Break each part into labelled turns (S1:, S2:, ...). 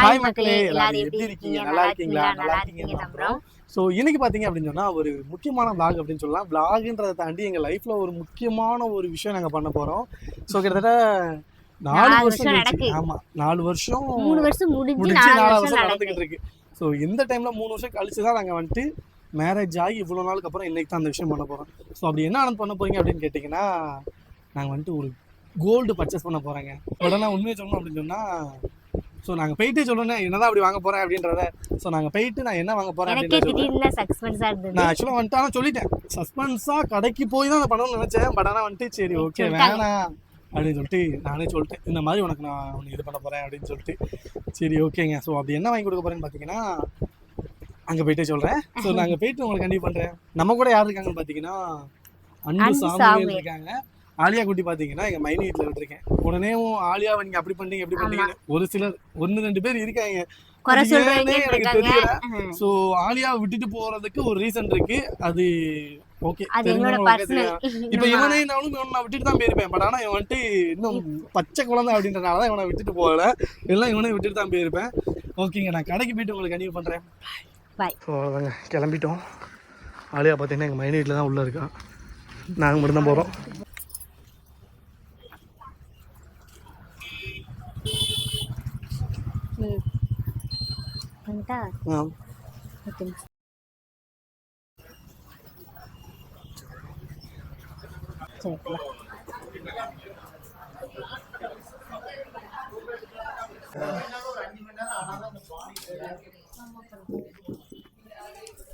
S1: hi மக்களே எல்லாரும் எப்படி இருக்கீங்க நல்லா இருக்கீங்களா நல்லா இருக்கீங்க அப்புறம் ஸோ இன்னைக்கு பார்த்தீங்க அப்படின்னு சொன்னால் ஒரு முக்கியமான விளாக் அப்படின்னு சொல்லலாம் விளாகுன்றதை தாண்டி எங்கள் லைஃப்பில் ஒரு முக்கியமான ஒரு விஷயம் நாங்கள் பண்ண போகிறோம் ஸோ கிட்டத்தட்ட நாலு வருஷம் நடக்கு ஆமா நாலு வருஷம்
S2: மூணு வருஷம் முடிஞ்சு நாலு வருஷம் நடந்துகிட்டு இருக்கு
S1: ஸோ இந்த டைம்ல மூணு வருஷம் கழிச்சு தான் நாங்கள் வந்துட்டு மேரேஜ் ஆகி இவ்வளோ நாளுக்கு அப்புறம் இன்னைக்கு தான் அந்த விஷயம் பண்ண போகிறோம் ஸோ அப்படி என்ன பண்ண போறீங்க அப்படின்னு கேட்டிங்கன்னா நாங்கள் வந்துட்டு ஒரு கோல்டு பர்ச்சேஸ் பண்ண போகிறோங்க உடனே உண்மையை சொன்னோம் அப்படின்னு சொன்னால் ஸோ நாங்கள் போயிட்டு சொல்லணும் என்னதான் அப்படி வாங்க போறேன் அப்படின்றத ஸோ நாங்கள் போயிட்டு நான் என்ன வாங்க போறேன்
S2: அப்படின்னு
S1: நான் ஆக்சுவலாக வந்துட்டு சொல்லிட்டேன் சஸ்பென்ஸாக கடைக்கு போய் தான் பண்ணணும்னு நினைச்சேன் பட் ஆனால் வந்துட்டு சரி ஓகே வேணா அப்படின்னு சொல்லிட்டு நானே சொல்லிட்டேன் இந்த மாதிரி உனக்கு நான் உனக்கு இது பண்ண போகிறேன் அப்படின்னு சொல்லிட்டு சரி ஓகேங்க ஸோ அப்படி என்ன வாங்கி கொடுக்க போகிறேன்னு பார்த்தீங்கன்னா அங்கே போயிட்டே சொல்கிறேன் ஸோ நாங்கள் போயிட்டு உங்களுக்கு கண்டிப்பாக பண்ணுறேன் நம்ம கூட யார் இருக்காங்கன்னு பார்த்தீங்கன்னா அன்பு சாமி இருக்காங்க ஆலியா குட்டி பாத்தீங்கன்னா எங்க மைனி வீட்டில் விட்டுருக்கேன் உடனேவும் ஆலியாவை நீங்க அப்படி பண்ணீங்க எப்படி பண்ணீங்க ஒரு சிலர் ஒன்னு ரெண்டு பேர் இருக்காங்க
S2: எனக்கு தெரியல
S1: சோ ஆலியாவை விட்டுட்டு போறதுக்கு ஒரு ரீசன் இருக்கு அது
S2: விட்டுட்டு
S1: தான் போயிருப்பேன் பட் வந்துட்டு இன்னும் பச்சை குழந்தை இவனை விட்டுட்டு எல்லாம் விட்டுட்டு தான் போயிருப்பேன் ஓகேங்க நான் கடைக்கு போயிட்டு உங்களுக்கு பண்றேன் அவ்வளோதாங்க கிளம்பிட்டோம் ஆலியா பார்த்தீங்கன்னா எங்கள் மைண்ட் வீட்டில் இருக்கான் நாங்கள் மட்டும்தான் போகிறோம்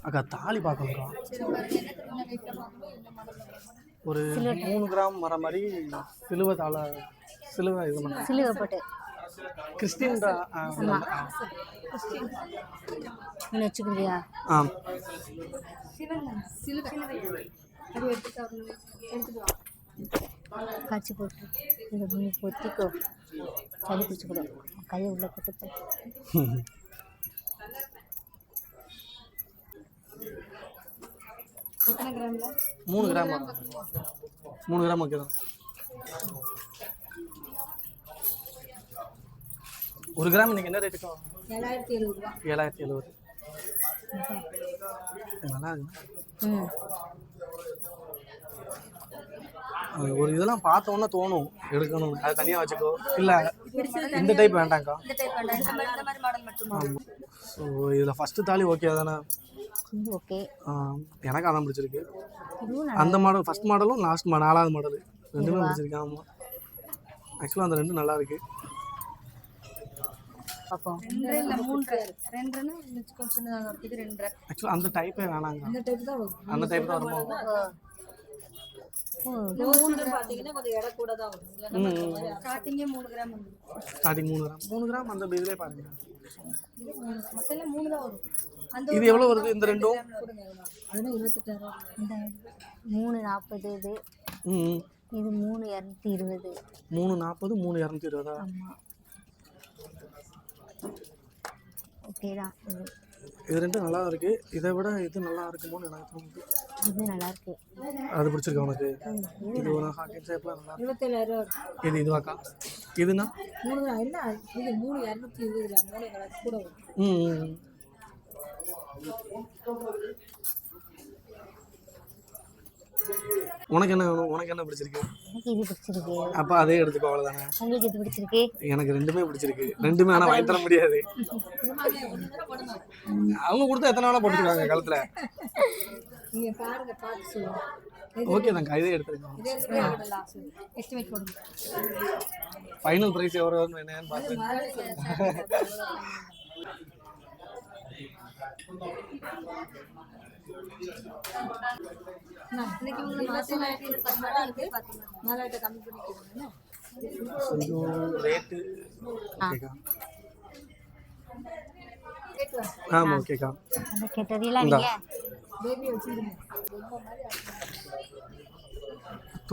S1: அக்கா தாலி பார்க்கணும் ஒரு மூணு கிராம் வர மாதிரி சிலுவை தாள சிலுவை இது
S2: பண்ணுங்க சிலுவைப்பட்டு கிறிஸ்டின்ரா நீ வச்சுக்கிறியா ஆ காய்ச்சி போட்டு இதை பண்ணி பொத்திக்கோ சளி பிடிச்சிக்கூடாது கையை உள்ளே போட்டு
S1: மூணு கிராமா மூணு கிராம் ஓகே ஒரு கிராம் நீங்கள் என்ன ரேட்
S3: ஏழாயிரத்தி எழுபது ரூபா
S1: ஏழாயிரத்தி எழுபது நல்லா இருக்கு ஒரு இதெல்லாம் பார்த்தோன்னா தோணும் எடுக்கணும் அது தனியாக வச்சுக்கோ இல்லை இந்த டைப் வேண்டாங்க்கா ஆமாம் ஸோ இதில் ஃபஸ்ட்டு தாலி ஓகே தானே ஓகே எனக்கு அதான் பிடிச்சிருக்கு அந்த மாடல் ஃபர்ஸ்ட் மாடலும் லாஸ்ட் நாலாவது மாடல் ரெண்டுமே பிடிச்சிருக்கேன் ஆமாம் ஆக்சுவலாக அந்த ரெண்டும் நல்லா இருக்குது பக்கம் ரெண்டரை இல்ல மூன்றரை ரெண்டரைனா சின்னதாக இருக்குது ரெண்டரை ஆக்சுவலா அந்த டைப்பே வேணாங்க அந்த டைப் தான் அந்த டைப் தான் வருமா இது எவ்வளவு வருது இந்த ரெண்டும்
S2: மூணு நாற்பது இது மூணு இரநூத்தி இருபது
S1: மூணு நாற்பது மூணு இரநூத்தி இருபதா ஓகே இது ரெண்டும் நல்லா இருக்கு இதை விட இது நல்லா இருக்குமோன்னு எனக்கு தோணுது
S2: இது நல்லா இருக்கு
S1: அது பிடிச்சிருக்கு உனக்கு இது ஒரு ஹாக்கெட் ஷேப்ல
S3: நல்லா இருபத்தேழாயிரம்
S1: இது இதுவாக்கா இதுனா
S3: மூணு என்ன இது மூணு இரநூத்தி இருபதுல
S1: மூணு கூட ம் உனக்கு என்ன வேணும் உனக்கு என்ன பிடிச்சிருக்கு பிடிச்சிருக்கு அப்ப அதே எடுத்துக்கோ அவ்வளவுதானே
S2: உங்களுக்கு இது பிடிச்சிருக்கு
S1: எனக்கு ரெண்டுமே பிடிச்சிருக்கு ரெண்டுமே ஆனா வாங்கி தர முடியாது அவங்க கொடுத்தா எத்தனை நாளா போட்டுருக்காங்க கழுத்துல ஓகே தாங்க இதே எடுத்துருக்கோம் ஃபைனல் பிரைஸ் எவ்வளோ என்னன்னு பார்த்து
S3: இன்னைக்கு உங்களை மாசம்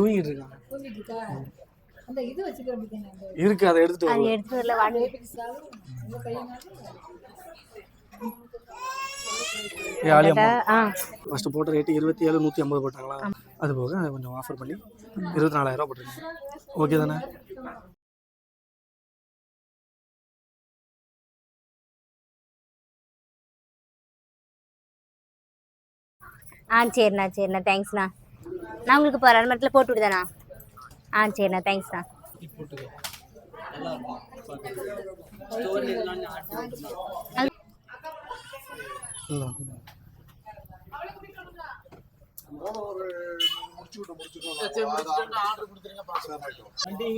S1: இருக்கு அதை எடுத்துட்டு ஃபர்ஸ்ட் போட்ட ரேட்டு இருபத்தி ஏழு நூற்றி ஐம்பது போட்டாங்களா அது போக கொஞ்சம் ஆஃபர் பண்ணி இருபத்தி நாலாயிரரூவா போட்டிருக்கேன் ஓகே தானே
S2: ஆ சரிண்ணா சரிண்ணா தேங்க்ஸ்ண்ணா நான் உங்களுக்கு இப்போ ரெண்டு மணில போட்டு விடுதேண்ணா ஆ சரிண்ணா தேங்க்ஸ்ண்ணா அது ஓகே சரி
S1: சரி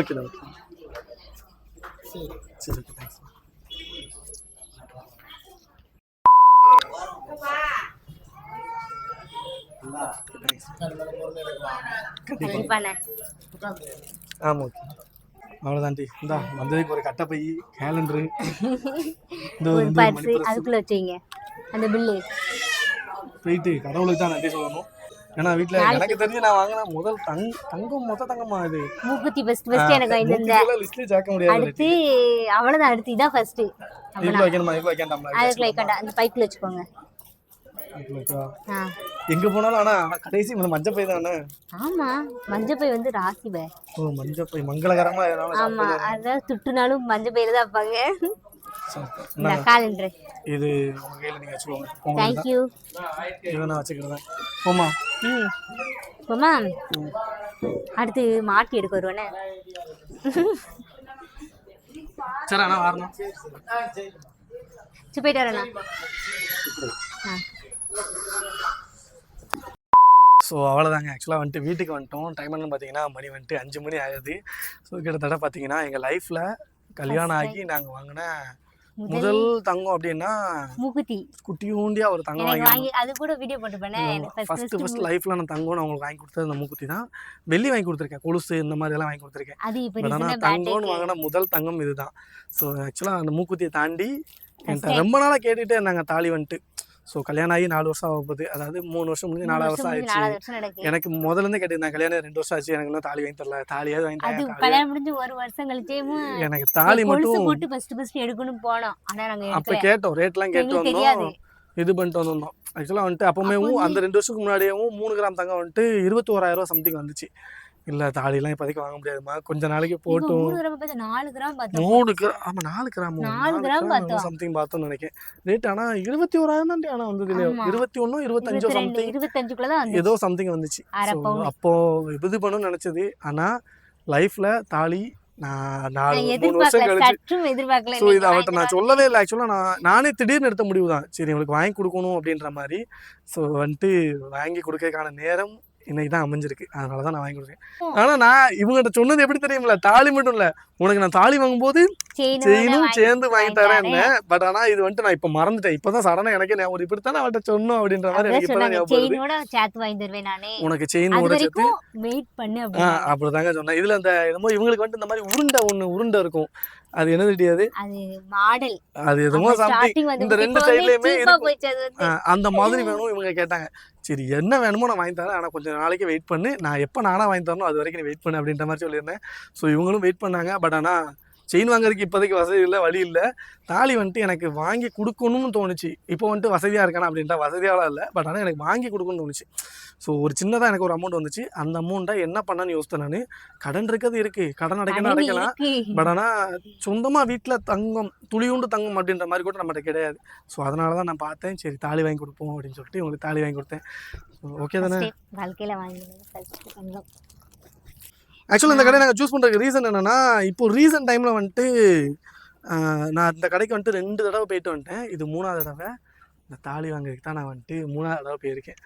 S1: ஓகே தேங்க்ஸ் ஆமாம் ஓகே அவ்வளோதான் டி இந்தா வந்ததுக்கு ஒரு கட்டை பை கேலண்டரு
S2: பர்ஸு வச்சுங்க அந்த பில்லு
S1: போயிட்டு கடவுளுக்கு தான் நன்றி சொல்லணும் ஏன்னா வீட்டில் எனக்கு தெரிஞ்சு நான் வாங்கின முதல் தங் தங்கம் மொத்த தங்கமா இது
S2: மூக்குத்தி ஃபர்ஸ்ட் ஃபர்ஸ்ட்
S1: எனக்கு இந்த இந்த லிஸ்ட்ல சேர்க்க
S2: முடியாது அடுத்து அவ்வளவுதான் அடுத்து இதான் ஃபர்ஸ்ட்
S1: வைக்கணுமா
S2: அதுக்கு வைக்கடா அந்த பைக்ல வச்சுக்கோங்க
S1: எங்க போனாலும் ஆனா கடைசி இந்த மஞ்சள் பை தானே
S2: ஆமா மஞ்சள் பை வந்து ராசி பை
S1: ஓ மஞ்சள் பை மங்களகரமா
S2: ஆமா அதான் சுட்டுனாலும் மஞ்சள் பையில தான் வைப்பாங்க இந்த காலண்டர்
S1: இது உங்க கையில நீங்க
S2: வச்சுக்கோங்க थैंक
S1: यू நான் போமா
S2: ம் போமா அடுத்து மாட்டி எடுக்க வருவானே
S1: சரி அண்ணா வரணும்
S2: சரி போயிட்டு ஆ
S1: ஸோ அவ்வளோதாங்க ஆக்சுவலாக வந்துட்டு வீட்டுக்கு வந்துட்டோம் டைம் என்னன்னு பார்த்தீங்கன்னா மணி வந்துட்டு அஞ்சு மணி ஆகுது ஸோ கிட்டத்தட்ட பார்த்தீங்கன்னா எங்கள் லைஃப்பில் கல்யாணம் ஆகி நாங்கள் வாங்கின முதல் தங்கம் அப்படின்னா மூக்குத்தி குட்டியூண்டியா ஒரு
S2: தங்கம் வாங்கி அது கூட வீடியோ போட்டு
S1: ஃபர்ஸ்ட் லைஃப்ல நான் தங்கம் நான் உங்களுக்கு வாங்கி கொடுத்தது அந்த மூக்குத்தி தான் வெள்ளி வாங்கி கொடுத்துருக்கேன் கொலுசு இந்த மாதிரி எல்லாம் வாங்கி கொடுத்துருக்கேன்
S2: அது தங்கம்னு
S1: வாங்கின முதல் தங்கம் இதுதான் ஸோ ஆக்சுவலாக அந்த மூக்குத்தியை தாண்டி ரொம்ப நாளாக கேட்டுகிட்டே இருந்தாங்க தாலி வந்துட்டு ஸோ கல்யாணம் ஆகி நாலு வருஷம் ஆக போகுது அதாவது மூணு வருஷம் முடிஞ்சு நாலாவது வருஷம் ஆயிடுச்சு எனக்கு முதல்ல இருந்து கேட்டிருந்தேன் கல்யாணம் ரெண்டு வருஷம் ஆச்சு எனக்கு இன்னும் தாலி வாங்கி தரல தாலியாவது வாங்கி
S2: தரல கல்யாணம் முடிஞ்சு ஒரு வருஷம் கழிச்சே எனக்கு தாலி மட்டும் போட்டு ஃபர்ஸ்ட் ஃபர்ஸ்ட் எடுக்கணும்
S1: போனோம் ஆனா நாங்க அப்ப கேட்டோம் ரேட்லாம் கேட்டு வந்தோம் இது பண்ணிட்டு வந்திருந்தோம் ஆக்சுவலாக வந்துட்டு அப்பவுமே அந்த ரெண்டு வருஷத்துக்கு முன்னாடியேவும் மூணு கிராம் தங்கம் வந்துட்டு இருபத்தி ஓராயிரம் ரூபா சம்திங் வந்துச்சு இல்ல தாலிலாம் இப்போதைக்கு வாங்க முடியாதுமா கொஞ்ச நாளைக்கு
S2: போட்டும் நாலு கிராம்
S1: மூணு கிராம் ஆமாம் நாலு கிராம் நாலு கிராம் சம்திங் பார்த்தோம்னு நினைக்கிறேன் ரேட் ஆனா இருபத்தி ஓராயிரம் தான் ஆனால் வந்தது இல்லையா இருபத்தி ஒன்றும் இருபத்தஞ்சோ சம்திங்
S2: இருபத்தஞ்சுக்குள்ள
S1: ஏதோ சம்திங் வந்துச்சு அப்போ இது பண்ணணும்னு நினைச்சது ஆனா லைஃப்ல தாலி நான் நாலு வருஷம் கழிச்சு ஸோ இது நான் சொல்லவே இல்லை ஆக்சுவலாக நான் நானே திடீர்னு எடுத்த முடிவு தான் சரி உங்களுக்கு வாங்கி கொடுக்கணும் அப்படின்ற மாதிரி ஸோ வந்துட்டு வாங்கி கொடுக்கறதுக்கான நேரம் இன்னைக்கு தான் அமைஞ்சிருக்கு அதனால தான் நான் வாங்கி கொடுக்குறேன் ஆனால் நான் இவங்ககிட்ட சொன்னது எப்படி தெரியுமில்ல தாலி மட்டும் இல்லை உனக்கு நான் தாலி வாங்கும்போது செயினும் சேர்ந்து வாங்கி தரேன் பட் ஆனால் இது வந்துட்டு நான் இப்போ மறந்துட்டேன் இப்போ தான் சடனாக எனக்கே ஒரு இப்படி தான் சொன்னோம்
S2: அப்படின்ற மாதிரி எனக்கு இப்போ தான் ஞாபகம் உனக்கு செயின் ஓட சேர்த்து வெயிட்
S1: அப்படி தாங்க சொன்னேன் இதில் அந்த என்னமோ இவங்களுக்கு வந்துட்டு இந்த மாதிரி உருண்டை ஒன்று உருண்டை இருக்கும் அது என்ன தெரியாது மாடல் அது எதுவும்
S2: இந்த ரெண்டு சைடுலயுமே
S1: அந்த மாதிரி வேணும் இவங்க கேட்டாங்க சரி என்ன வேணுமோ நான் வாங்கி தரேன் ஆனால் கொஞ்சம் நாளைக்கு வெயிட் பண்ணு நான் எப்போ நானாக வாங்கி தரணும் அது வரைக்கும் நீ வெயிட் பண்ணு அப்படின்ற மாதிரி சொல்லியிருந்தேன் ஸோ இவங்களும் வெயிட் பண்ணாங்க பட் ஆனால் செயின் வாங்குறதுக்கு இப்போதைக்கு வசதி இல்லை வழி இல்லை தாலி வந்துட்டு எனக்கு வாங்கி கொடுக்கணும்னு தோணுச்சு இப்போ வந்துட்டு வசதியாக இருக்கானா அப்படின்ட்டு வசதியாலாம் இல்லை பட் ஆனால் எனக்கு வாங்கி கொடுக்கணும்னு தோணுச்சு ஸோ ஒரு சின்னதாக எனக்கு ஒரு அமௌண்ட் வந்துச்சு அந்த அமௌண்ட்டை என்ன பண்ணான்னு யோசித்தேன் நான் கடன் இருக்கிறது இருக்குது கடன் அடைக்கணும் அடைக்கலாம் பட் ஆனால் சொந்தமாக வீட்டில் தங்கம் துளி உண்டு தங்கம் அப்படின்ற மாதிரி கூட நம்மகிட்ட கிடையாது ஸோ அதனால தான் நான் பார்த்தேன் சரி தாலி வாங்கி கொடுப்போம் அப்படின்னு சொல்லிட்டு உங்களுக்கு தாலி வாங்கி கொடுத்தேன் ஓகே தானே வாழ்க்கையில் வாங்கி ஆக்சுவலி இந்த கடை நாங்கள் சூஸ் பண்ணுற ரீசன் என்னென்னா இப்போ ரீசன்ட் டைமில் வந்துட்டு நான் இந்த கடைக்கு வந்துட்டு ரெண்டு தடவை போயிட்டு வந்துட்டேன் இது மூணாவது தடவை இந்த தாலி வாங்குறதுக்கு தான் நான் வந்துட்டு மூணாவது தடவை போயிருக்கேன்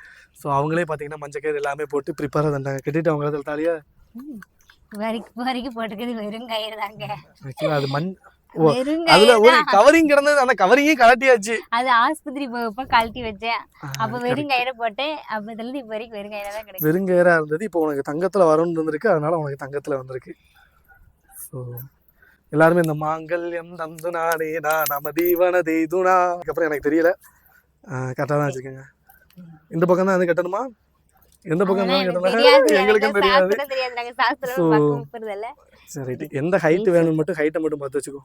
S1: ஸோ அவங்களே பார்த்தீங்கன்னா மஞ்சக்கயிறு எல்லாமே போட்டு ப்ரிப்பேர் தந்தாங்க கட்டிட்டு அவங்க தாலியாக
S2: வரைக்கும் வரைக்கும் போட்டுக்கிறது வெறும் கயிறு
S1: தாங்க அது மண் அதுல ஒரு கவரிங் கிடந்தது அந்த கவரிங்கே கலட்டியாச்சு
S2: அது ஆஸ்பத்திரி போகப்ப கழட்டி வச்சேன் அப்ப வெறுங்கயிற போட்டேன் அப்ப இதுல இருந்து இப்ப வரைக்கும் வெறுங்கயிற தான்
S1: கிடைக்கும் வெறுங்கயிறா இருந்தது இப்போ உனக்கு தங்கத்துல வரணும்னு இருந்திருக்கு அதனால உனக்கு தங்கத்துல வந்திருக்கு ஸோ எல்லாருமே இந்த மாங்கல்யம் நந்துனானே நான் நம தீவன தெய்துனா அதுக்கப்புறம் எனக்கு தெரியல கரெக்டாக தான் வச்சுக்கோங்க இந்த பக்கம் தான் வந்து கட்டணுமா எந்த பக்கம்
S2: எங்களுக்கும் தெரியாது
S1: சரி எந்த ஹைட் வேணும்னு மட்டும் ஹைட்டை மட்டும் பார்த்து வச்சுக்கோ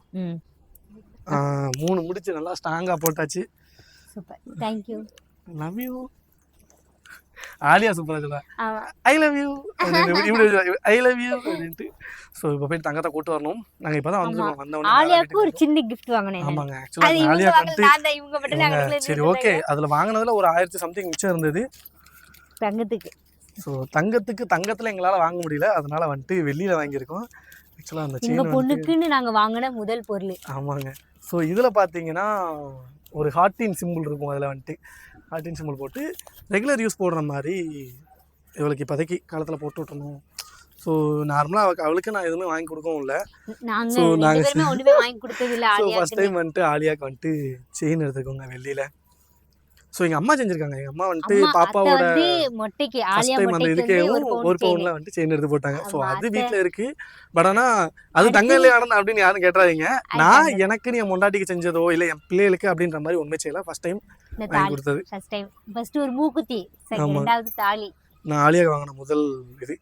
S1: மூணு முடிச்சு நல்லா ஸ்ட்ராங்கா போட்டாச்சு ஆலியா சூப்பரா I love you I love you அப்படின்ட்டு ஸோ இப்போ போய் தங்கத்தை கூட்டு வரணும் நாங்கள் இப்போ தான்
S2: வந்துருக்கோம் வந்தவொடனே ஆலியாவுக்கு ஒரு சின்ன கிஃப்ட் வாங்கினேன் ஆமாங்க ஆக்சுவலாக ஆலியா
S1: வந்து சரி ஓகே அதில் வாங்கினதுல ஒரு ஆயிரத்தி சம்திங் மிச்சம் இருந்தது தங்கத்துக்கு ஸோ தங்கத்துக்கு தங்கத்தில் எங்களால் வாங்க முடியல அதனால வந்துட்டு வெளியில் வாங்கியிருக்கோம் ஆக்சுவலாக அந்த
S2: செயின் பொண்ணுக்குன்னு நாங்கள் வாங்கின முதல் பொருள்
S1: ஆமாங்க ஸோ இதில் பார்த்தீங்கன்னா ஒரு ஹார்ட்டின் சிம்பிள் இருக்கும் அதில் வந்துட்டு ஹார்டின் சிம்பிள் போட்டு ரெகுலர் யூஸ் போடுற மாதிரி இவளுக்கு இப்போதைக்கு காலத்தில் போட்டு விட்டணும் ஸோ நார்மலாக அவளுக்கு அவளுக்கு நான் எதுவுமே வாங்கி கொடுக்கவும் இல்லை
S2: ஸோ நாங்கள் வாங்கி கொடுத்தது
S1: இல்லை ஸோ ஃபஸ்ட் டைம் வந்துட்டு ஆலியாவுக்கு வந்துட்டு செயின் எடுத்துக்கோங்க வெளியில் ஸோ எங்கள் அம்மா செஞ்சுருக்காங்க எங்கள் அம்மா வந்துட்டு
S2: பாப்பாவோட மொட்டைக்கு
S1: ஃபஸ்ட் டைம் அந்த இதுக்கேவும் ஒரு பவுனில் வந்துட்டு செயின் எடுத்து போட்டாங்க ஸோ அது வீட்டில் இருக்குது பட் ஆனால் அது தங்க இல்லையா நடந்தா அப்படின்னு யாரும் கேட்டாதீங்க நான் எனக்கு நீ மொண்டாட்டிக்கு செஞ்சதோ இல்லை என் பிள்ளைகளுக்கு அப்படின்ற மாதிரி உண்மை செய்யலாம் ஃபஸ்ட் டைம்
S2: வாங்கி கொடுத்தது ஃபஸ்ட் டைம் ஃபஸ்ட் ஒரு மூக்குத்தி ரெண்டாவது தாலி
S1: நான் ஆலியாக வாங்கின முதல் இது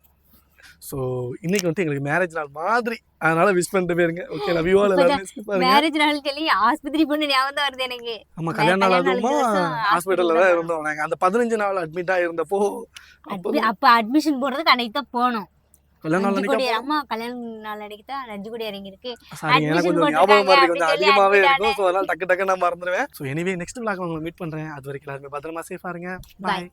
S1: சோ இன்னைக்கு வந்து எங்களுக்கு மேரேஜ் நாள் மாதிரி அதனால விஷ் பண்ணிட்டு போயிருங்க ஓகே நான் வியூவால எல்லாரும்
S2: மேரேஜ் நாள் சொல்லி ஆஸ்பத்திரி பொண்ணு ஞாபகம் தான் வருது எனக்கு
S1: ஆமா கல்யாண நாள் ஆகுமா ஹாஸ்பிட்டல்ல தான் இருந்தோம் நாங்க அந்த பதினஞ்சு நாள் அட்மிட் ஆயிருந்தப்போ
S2: அப்ப அட்மிஷன் போடுறதுக்கு கனெக்ட் தான் போனோம் ஆமா கல்யாண நாள் அன்னைக்கு தான் ரஞ்சிகுடி இறங்கி இருக்கு
S1: எனக்கு கொஞ்சம் ஞாபகம் மாதிரி கொஞ்சம் அதிகமாவே இருக்கும் சோ அதனால டக்கு டக்கு நான் மறந்துடுவேன் சோ எனிவே நெக்ஸ்ட் விளாக் உங்களை மீட் பண்றேன் அது வரைக்கும் எல்லாருமே பத்திரமா சேஃபா இருங்க பாய்